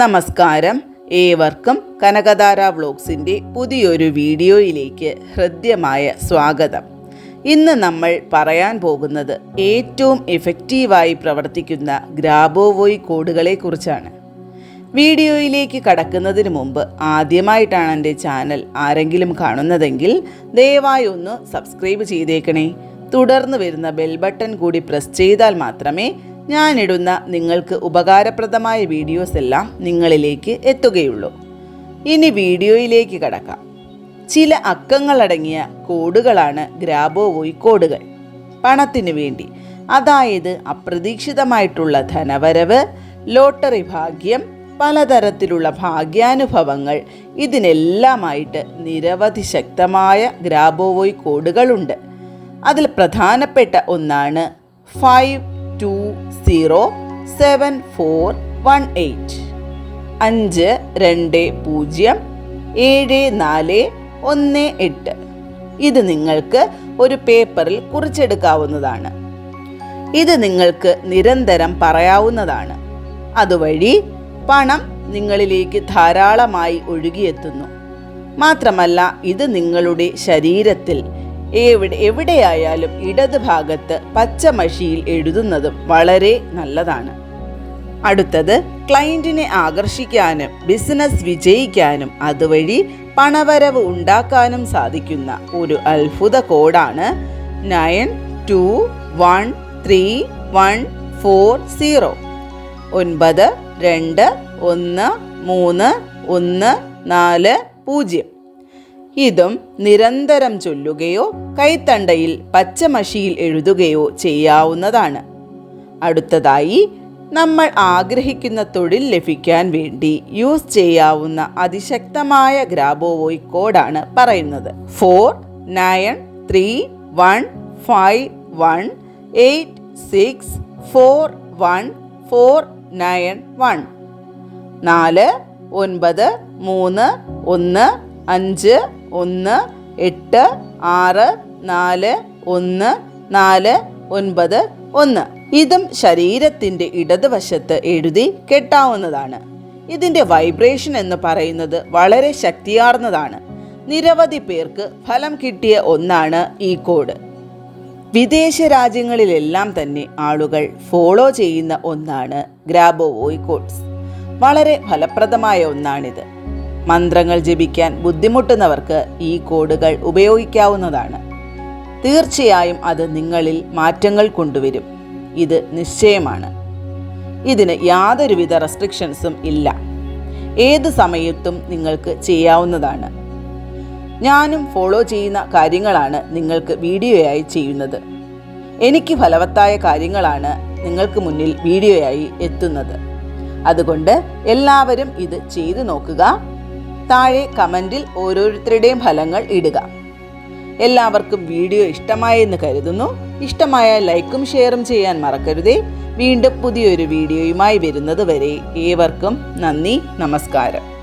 നമസ്കാരം. ഏവർക്കും കനകധാര വ്ളോഗ്സിന്റെ പുതിയൊരു വീഡിയോയിലേക്ക് ഹൃദ്യമായ സ്വാഗതം. ഇന്ന് നമ്മൾ പറയാൻ പോകുന്നത് ഏറ്റവും എഫക്റ്റീവായി പ്രവർത്തിക്കുന്ന ഗ്രാബോവോയ് കോഡുകളെക്കുറിച്ചാണ് വീഡിയോയിലേക്ക് കടക്കുന്നതിന് മുമ്പ് ആദ്യമായിട്ടാണ് എന്റെ ചാനൽ ആരെങ്കിലും കാണുന്നതെങ്കിൽ ദയവായി ഒന്ന് സബ്സ്ക്രൈബ് ചെയ്തേക്കണേ. തുടർന്ന് വരുന്ന ബെൽ ബട്ടൺ കൂടി പ്രസ് ചെയ്താൽ മാത്രമേ ഞാനിടുന്ന നിങ്ങൾക്ക് ഉപകാരപ്രദമായ വീഡിയോസ് എല്ലാം നിങ്ങളിലേക്ക് എത്തുകയുള്ളൂ. ഇനി വീഡിയോയിലേക്ക് കടക്കാം. ചില അക്കങ്ങളടങ്ങിയ കോഡുകളാണ് ഗ്രാബോവോയ് കോഡുകൾ. പണത്തിനു വേണ്ടി അതായത് അപ്രതീക്ഷിതമായിട്ടുള്ള ധനവരവ് ലോട്ടറി ഭാഗ്യം പലതരത്തിലുള്ള ഭാഗ്യാനുഭവങ്ങൾ ഇതിനെല്ലാമായിട്ട് നിരവധി ശക്തമായ ഗ്രാബോവോയ് കോഡുകളുണ്ട്. അതിൽ പ്രധാനപ്പെട്ട ഒന്നാണ് five two zero seven four one eight അഞ്ച് രണ്ട് പൂജ്യം ഏഴ് നാല് ഒന്ന് എട്ട്. ഇത് നിങ്ങൾക്ക് ഒരു പേപ്പറിൽ കുറിച്ചെടുക്കാവുന്നതാണ്. ഇത് നിങ്ങൾക്ക് നിരന്തരം പറയാവുന്നതാണ്. അതുവഴി പണം നിങ്ങളിലേക്ക് ധാരാളമായി ഒഴുകിയെത്തുന്നു. മാത്രമല്ല ഇത് നിങ്ങളുടെ ശരീരത്തിൽ എവിടെ എവിടെയായാലും ഇടത് ഭാഗത്ത് പച്ചമഷിയിൽ എഴുതുന്നതും വളരെ നല്ലതാണ്. അടുത്തത് ക്ലയന്റിനെ ആകർഷിക്കാനും ബിസിനസ് വിജയിക്കാനും അതുവഴി പണവരവ് ഉണ്ടാക്കാനും സാധിക്കുന്ന ഒരു അത്ഭുത കോഡാണ് nine two one three one four zero. ഒൻപത് രണ്ട് ഒന്ന് മൂന്ന് ഒന്ന് നാല് പൂജ്യം. ഇതും നിരന്തരം ചൊല്ലുകയോ കൈത്തണ്ടയിൽ പച്ചമഷിയിൽ എഴുതുകയോ ചെയ്യാവുന്നതാണ്. അടുത്തതായി നമ്മൾ ആഗ്രഹിക്കുന്ന തൊഴിൽ ലഭിക്കാൻ വേണ്ടി യൂസ് ചെയ്യാവുന്ന അതിശക്തമായ ഗ്രാബോവോയ് കോഡാണ് പറയുന്നത്. Four nine three one five one eight six four one four nine one. നാല് ഒൻപത് മൂന്ന് ഒന്ന് അഞ്ച് ഒന്ന് എട്ട് ആറ് നാല് ഒന്ന് നാല് ഒൻപത് ഒന്ന്. ഇതും ശരീരത്തിന്റെ ഇടതുവശത്ത് എഴുതി കെട്ടാവുന്നതാണ്. ഇതിന്റെ വൈബ്രേഷൻ എന്ന് പറയുന്നത് വളരെ ശക്തിയാർന്നതാണ്. നിരവധി പേർക്ക് ഫലം കിട്ടിയ ഒന്നാണ് ഈ കോഡ്. വിദേശ രാജ്യങ്ങളിലെല്ലാം തന്നെ ആളുകൾ ഫോളോ ചെയ്യുന്ന ഒന്നാണ് ഗ്രാബോ ഗ്രാബോവോയ് കോഡ്സ്. വളരെ ഫലപ്രദമായ ഒന്നാണിത്. മന്ത്രങ്ങൾ ജപിക്കാൻ ബുദ്ധിമുട്ടുന്നവർക്ക് ഈ കോഡുകൾ ഉപയോഗിക്കാവുന്നതാണ്. തീർച്ചയായും അത് നിങ്ങളിൽ മാറ്റങ്ങൾ കൊണ്ടുവരും. ഇത് നിശ്ചയമാണ്. ഇതിന് യാതൊരുവിധ റെസ്ട്രിക്ഷൻസും ഇല്ല. ഏത് സമയത്തും നിങ്ങൾക്ക് ചെയ്യാവുന്നതാണ്. ഞാനും ഫോളോ ചെയ്യുന്ന കാര്യങ്ങളാണ് നിങ്ങൾക്ക് വീഡിയോയായി ചെയ്യുന്നത്. എനിക്ക് ഫലവത്തായ കാര്യങ്ങളാണ് നിങ്ങൾക്ക് മുന്നിൽ വീഡിയോയായി എത്തുന്നത്. അതുകൊണ്ട് എല്ലാവരും ഇത് ചെയ്തു നോക്കുക. താഴെ കമന്റിൽ ഓരോരുത്തരുടെയും ഫലങ്ങൾ ഇടുക. എല്ലാവർക്കും വീഡിയോ ഇഷ്ടമായെന്ന് കരുതുന്നു. ഇഷ്ടമായ ലൈക്കും ഷെയറും ചെയ്യാൻ മറക്കരുതേ. വീണ്ടും പുതിയൊരു വീഡിയോയുമായി വരുന്നത് വരെ ഏവർക്കും നന്ദി നമസ്കാരം.